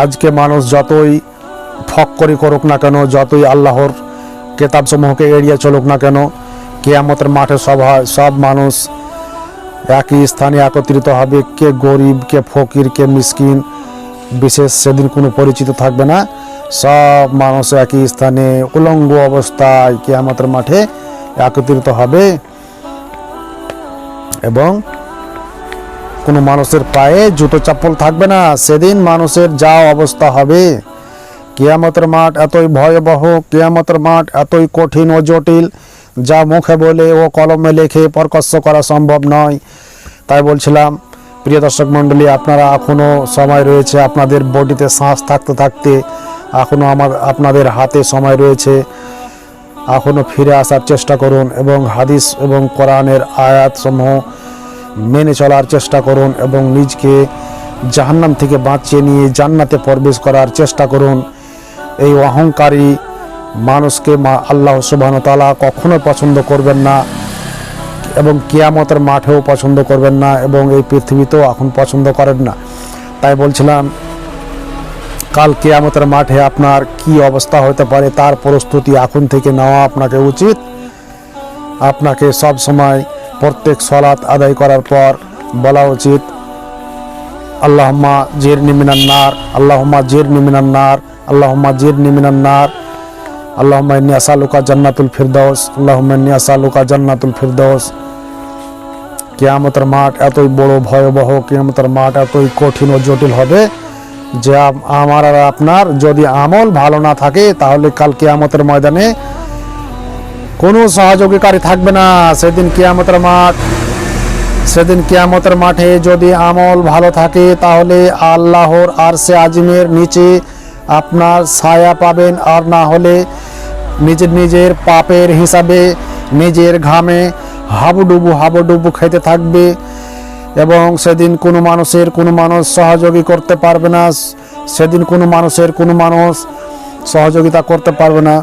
আজকে মানুষ যতই ফক্করি করুক না কেন, যতই আল্লাহর কেতাবসমূহকে এড়িয়ে চলুক না কেন, কেয়ামতের মাঠে সব সব মানুষ একই স্থানে একত্রিত হবে, কে গরিব, কে ফকির, কে মিসকিন, বিশেষ সেদিন কোনো পরিচিত থাকবে না। সব মানুষ একই স্থানে উলঙ্গ অবস্থায় কেয়ামতের মাঠে একত্রিত হবে। এবং কোনো মানুষের পায়ে জুতো চাপ্পল থাকবে না। সেদিন মানুষের যা অবস্থা হবে। কেয়ামতের মাঠ এতই ভয়াবহ, কেয়ামতের মাঠ এতই কঠিন ও জটিল, যা মুখে বলে ও কলমে লেখে প্রকাশ্য করা সম্ভব নয়। তাই বলছিলাম, প্রিয় দর্শক মণ্ডলী, আপনারা এখনও সময় রয়েছে আপনাদের বডিতে শ্বাস থাকতে থাকতে এখনও আমার, আপনাদের হাতে সময় রয়েছে। এখনও ফিরে আসার চেষ্টা করুন এবং হাদিস এবং কোরআনের আয়াতসমূহ মেনে চলার চেষ্টা করুন এবং নিজকে জাহান্নাম থেকে বাঁচিয়ে নিয়ে জান্নাতে প্রবেশ করার চেষ্টা করুন। এই অহংকারী মানুষকে মা আল্লাহ সুবাহন তালা কখনো পছন্দ করবেন না এবং কিয়ামতের মাঠেও পছন্দ করবেন না এবং এই পৃথিবীতেও এখন পছন্দ করেন না। তাই বলছিলাম, কাল কেয়ামতের মাঠে আপনার কি অবস্থা হতে পারে তার প্রস্তুতি এখন থেকে নেওয়া আপনাকে উচিত। আপনাকে সব সময় প্রত্যেক সলাৎ আদায় করার পর বলা উচিত, আল্লাহম্মা জের নিমিনান্নার আল্লাহম্মা জের নিমিনান্নার আল্লাহম্মা জের নিমিনান্নার আল্লাহম্মা ইন্নি আসালুকা জান্নাতুল ফিরদৌস আল্লাহম্মা ইন্নি আসালুকা জান্নাতুল ফিরদৌস কেয়ামতের মাঠ এতই বড় ভয়াবহ, কেয়ামতের মাঠ এতই কঠিন ও জটিল হবে যে আমার আর আপনার যদি আমল ভালো না থাকে, তাহলে কাল কেয়ামতের ময়দানে কোনো সহযোগীকারী থাকবে না। সেদিন কেয়ামতের মাঠ, সেদিন কেয়ামতের মাঠে যদি আমল ভালো থাকে, তাহলে আল্লাহর আর সে আজিমের নিচে আপনার ছায়া পাবেন। আর না হলে নিজের নিজের পাপের হিসাবে নিজের ঘামে হাবুডুবু হাবুডুবু খেতে থাকবে এবং সেদিন কোনো মানুষের কোনো মানুষ সহযোগী করতে পারবে না। সেদিন কোনো মানুষের কোনো মানুষ সহযোগিতা করতে পারবে না।